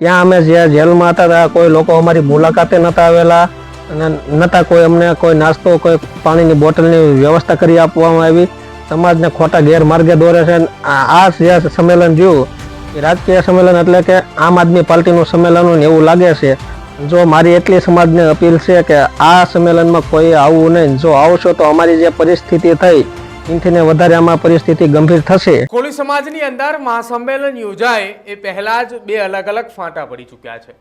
ત્યાં અમે જે જેલમાં હતા, ત્યાં કોઈ લોકો અમારી મુલાકાતે નહોતા આવેલા અને નહોતા કોઈ અમને કોઈ નાસ્તો, કોઈ પાણીની બોટલની વ્યવસ્થા કરી આપવામાં આવી. સમાજને ખોટા ગેરમાર્ગે દોરે છે આ જે સંમેલન જોયું એ રાજકીય સંમેલન એટલે કે આમ આદમી પાર્ટીનું સંમેલન એવું લાગે છે. જો મારી એટલી સમાજને અપીલ છે કે આ સંમેલનમાં કોઈ આવવું નહીં, જો આવશો તો અમારી જે પરિસ્થિતિ થઈ એનાથી વધારે આમાં પરિસ્થિતિ ગંભીર થશે. કોળી સમાજની અંદર મહાસંમેલન યોજાય એ પહેલા જ બે અલગ અલગ ફાંટા પડી ચૂક્યા છે.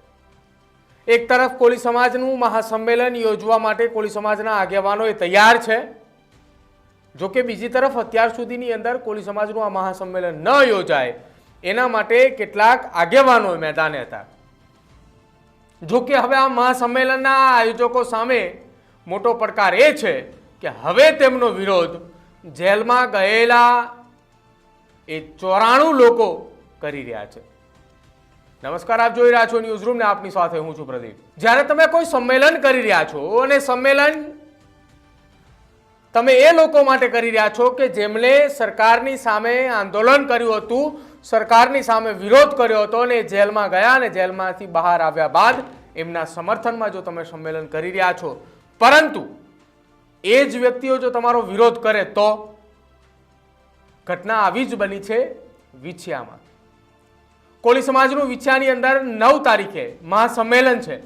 એક તરફ કોળી સમાજનું મહાસંમેલન યોજવા માટે કોળી સમાજના આગેવાનો એ તૈયાર છે. જો કે બીજી તરફ અત્યાર સુધીની અંદર કોળી સમાજનું આ મહાસંમેલન ન યોજાય, એના માટે કેટલાક આગેવાનો મેદાને હતા. જો કે હવે આ મહાસંમેલનના આયોજકો સામે મોટો પડકાર એ છે કે હવે તેમનો વિરોધ જેલમાં ગયેલા એ ચોરાણું લોકો કરી રહ્યા છે. નમસ્કાર, આપ જોઈ રહ્યા છો ન્યૂઝ રૂમ ને આપની સાથે હું છું પ્રદીપ. જ્યારે તમે કોઈ સંમેલન કરી રહ્યા છો અને સંમેલન તમે એ લોકો માટે કરી રહ્યા છો કે જેમણે સરકારની સામે આંદોલન કર્યું હતું, સરકારની સામે વિરોધ કર્યો હતો અને જેલમાં ગયા અને જેલમાંથી બહાર આવ્યા બાદ એમના સમર્થનમાં જો તમે સંમેલન કરી રહ્યા છો. પરંતુ એ જ વ્યક્તિઓ જો તમારો વિરોધ કરે તો ઘટના આવી જ બની છે વિછિયામાં. કોલી સમાજનું વિછિયાની અંદર નવ તારીખે મહાસંમેલન છે.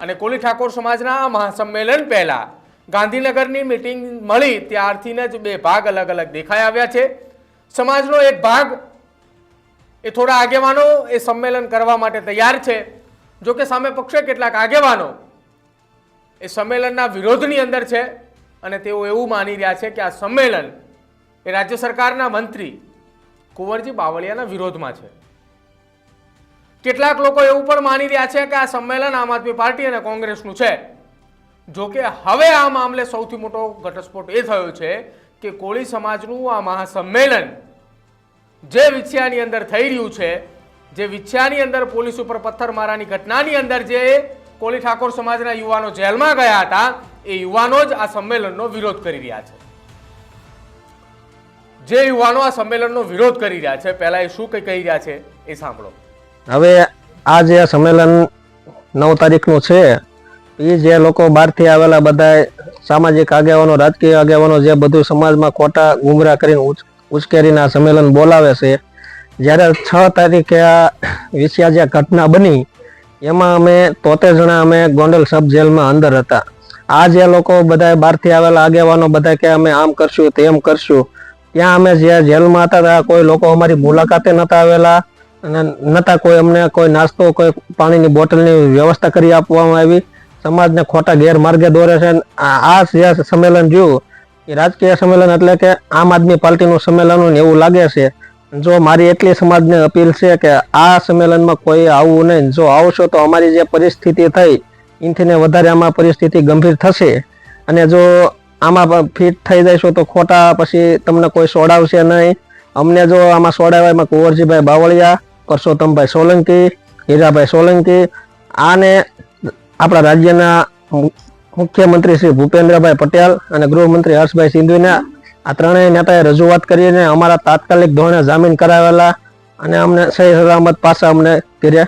અને કોલી ઠાકોર સમાજના મહાસંમેલન પહેલા ગાંધીનગરની મિટિંગ મળી ત્યારથીને જ બે ભાગ અલગ અલગ દેખાઈ આવ્યા છે. સમાજનો એક ભાગ એ થોડા આગેવાનો એ સંમેલન કરવા માટે તૈયાર છે. જોકે સામે પક્ષે કેટલાક આગેવાનો એ સંમેલનના વિરોધની અંદર છે અને તેઓ એવું માની રહ્યા છે કે આ સંમેલન એ રાજ્ય સરકારના મંત્રી કુંવરજી બાવળિયાના વિરોધમાં છે. કેટલાક લોકો એવું પણ માની રહ્યા છે કે આ સંમેલન આમ આદમી પાર્ટી અને કોંગ્રેસનું છે. જો કે હવે આ મામલે સૌથી મોટો ઘટસ્ફોટ એ થયો છે કે કોળી સમાજનું આ મહાસંમેલન જે વિછિયાની અંદર થઈ રહ્યું છે, જે વિછિયાની અંદર પોલીસ ઉપર પથ્થરમારાની ઘટનાની અંદર જે કોળી ઠાકોર સમાજના યુવાનો જેલમાં ગયા હતા, એ યુવાનો જ આ સંમેલનનો વિરોધ કરી રહ્યા છે. જે યુવાનો આ સંમેલનનો વિરોધ કરી રહ્યા છે, પહેલા એ શું કંઈ કહી રહ્યા છે, એ સાંભળો. હવે આ જે સંમેલન નવ તારીખનું છે, એ જે લોકો બહારથી આવેલા બધા સામાજિક આગેવાનો, રાજકીય આગેવાનો જે બધું સમાજમાં ખોટા ગુમરા કરીને ઉશ્કેરીને આ સંમેલન બોલાવે છે, જ્યારે છ તારીખે આ વિષયા જે ઘટના બની એમાં અમે તોતેર જણા અમે ગોંડલ સબ જેલમાં અંદર હતા. આ જે લોકો બધા બહારથી આવેલા આગેવાનો બધા કે અમે આમ કરશું, તેમ કરશું. ત્યાં અમે જે જેલમાં હતા ત્યાં કોઈ લોકો અમારી મુલાકાતે નતા આવેલા અને નતા કોઈ અમને કોઈ નાસ્તો, કોઈ પાણીની બોટલની વ્યવસ્થા કરી આપવામાં આવી. સમાજને ખોટા ગેરમાર્ગે દોરે છે આ જે સંમેલન જોયું, એ રાજકીય સંમેલન એટલે કે આમ આદમી પાર્ટીનું સંમેલન એવું લાગે છે. જો મારી એટલી સમાજને અપીલ છે કે આ સંમેલનમાં કોઈ આવવું નહીં. જો આવશો તો અમારી જે પરિસ્થિતિ થઈ એનાથી વધારે આમાં પરિસ્થિતિ ગંભીર થશે. અને જો આમાં ફિટ થઈ જશો તો ખોટા પછી તમને કોઈ સોડાવશે નહીં. અમને જો આમાં સોડાવ્યા એમાં કુંવરજીભાઈ બાવળિયા, પરસોત્તમભાઈ સોલંકી, હીરાભાઈ સોલંકી, આને આપણા રાજ્યના મુખ્યમંત્રી શ્રી ભૂપેન્દ્રભાઈ પટેલ અને ગૃહમંત્રી હર્ષભાઈ સિંધુને આ ત્રણેય નેતાએ રજૂઆત કરીને અમારા તાત્કાલિક ધોરણે જામીન કરાવેલા અને અમને સહી સલામત પાછા અમને ઘેરે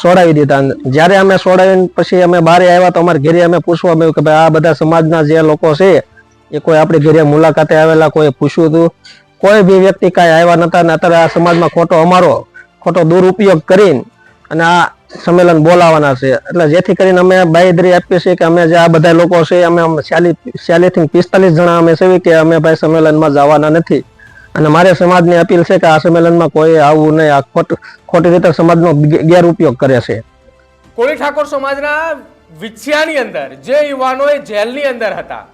સોડાવી દીધા. જ્યારે અમે સોડાવીને પછી અમે બહાર આવ્યા તો અમારે ઘેરે અમે પૂછવા મળ્યું કે ભાઈ આ બધા સમાજના જે લોકો છે, એ કોઈ આપણી ઘેરે મુલાકાતે આવેલા, કોઈ પૂછ્યું હતું? કોઈ બી વ્યક્તિ કાંઈ આવ્યા નતા અને અત્યારે આ સમાજમાં ખોટો અમારો ખોટો દુરુપયોગ કરીને અને આ સંમેલન બોલાવાના છે. એટલે જેથી કરીને અમે બાયદરી આપીએ છીએ કે અમે જે આ બધા લોકો છે, અમે છ્યાલી ચાલીસથી પિસ્તાલીસ જણા અમે છે કે અમે ભાઈ સંમેલનમાં જવાના નથી. અને મારે સમાજની અપીલ છે કે આ સંમેલનમાં કોઈ આવવું નહીં, આ ખોટ, ખોટી રીતે સમાજનો ગેરઉપયોગ કરે છે. કોળી ઠાકોર સમાજના વિછિયાની અંદર, જે યુવાનોએ જેલની અંદર હતા,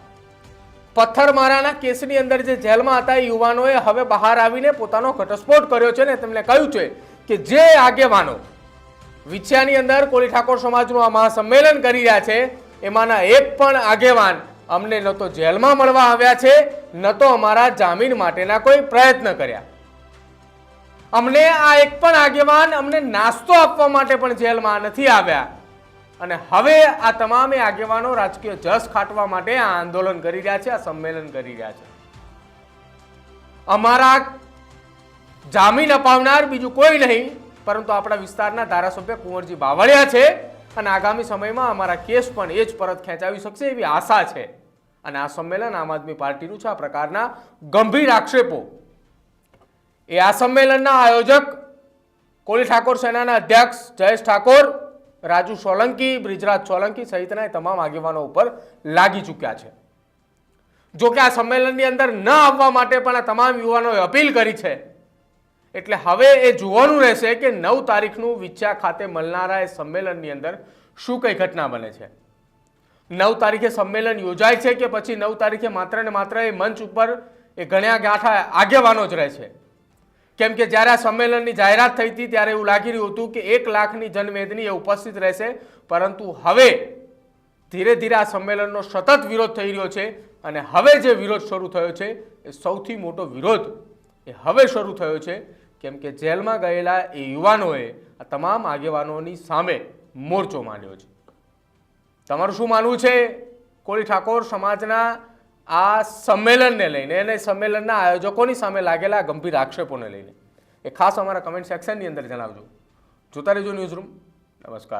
પથ્થરમારાના કેસની અંદર જે જેલમાં હતા, એ યુવાનોએ હવે બહાર આવીને પોતાનો ઘટસ્ફોટ કર્યો છે ને તેમણે કહ્યું છે કે જે આગેવાનો વિછિયાની અંદર કોળી ઠાકોર સમાજનું આ મહાસંમેલન કરી રહ્યા છે. એમાંના એક પણ આગેવાન અમને ન તો જેલમાં મળવા આવ્યા છે, ન તો અમારા જામીન માટેના કોઈ પ્રયત્ન કર્યા. અમને આ એક પણ આગેવાન અમને નાસ્તો આપવા માટે પણ જેલમાં નથી આવ્યા. અને હવે આ તમામે આગેવાનો રાજકીય જસ ખાટવા માટે આ આંદોલન કરી રહ્યા છે, આ સંમેલન કરી રહ્યા છે. અમારા જામીન અપાવનાર બીજું કોઈ નહીં. પરંતુ આપણા વિસ્તારના ધારાસભ્ય કુંવરજી બાવળિયા છે અને આગામી સમયમાં અમારા કેસ પણ એ જ પરત ખેંચાવી શકશે એવી આશા છે. અને આ સંમેલન આમ આદમી પાર્ટીનું છે, આ પ્રકારના ગંભીર આક્ષેપો. એ આ સંમેલનના આયોજક કોલી ઠાકોર સેનાના અધ્યક્ષ જયેશ ઠાકોર, રાજુ સોલંકી, બ્રિજરાજ સોલંકી સહિતના તમામ આગેવાનો ઉપર લાગી ચૂક્યા છે. જો કે આ સંમેલનની અંદર ન આવવા માટે પણ આ તમામ યુવાનોએ અપીલ કરી છે. એટલે હવે એ જોવાનું રહેશે કે નવ તારીખનું વિછ્યા ખાતે મળનારા એ સંમેલનની અંદર શું કઈ ઘટના બને છે? નવ તારીખે સંમેલન યોજાય છે કે પછી નવ તારીખે માત્ર ને માત્ર એ મંચ ઉપર એ ગણ્યા ગાંઠા આગેવાનો જ રહે છે? કેમ કે જ્યારે આ સંમેલનની જાહેરાત થઈ હતી ત્યારે એવું લાગી રહ્યું હતું કે એક લાખની જનમેદની એ ઉપસ્થિત રહેશે, પરંતુ હવે ધીરે ધીરે આ સંમેલનનો સતત વિરોધ થઈ રહ્યો છે અને હવે જે વિરોધ શરૂ થયો છે એ સૌથી મોટો વિરોધ એ હવે શરૂ થયો છે, કેમ કે જેલમાં ગયેલા એ યુવાનોએ આ તમામ આગેવાનોની સામે મોરચો માંડ્યો છે. તમારું શું માનવું છે? કોળી ઠાકોર સમાજના આ સંમેલનને લઈને અને સંમેલનના આયોજકોની સામે લાગેલા ગંભીર આક્ષેપોને લઈને. એ ખાસ અમારા કમેન્ટ સેક્શનની અંદર જણાવજો. જોતા રહેજો ન્યૂઝરૂમ નમસ્કાર.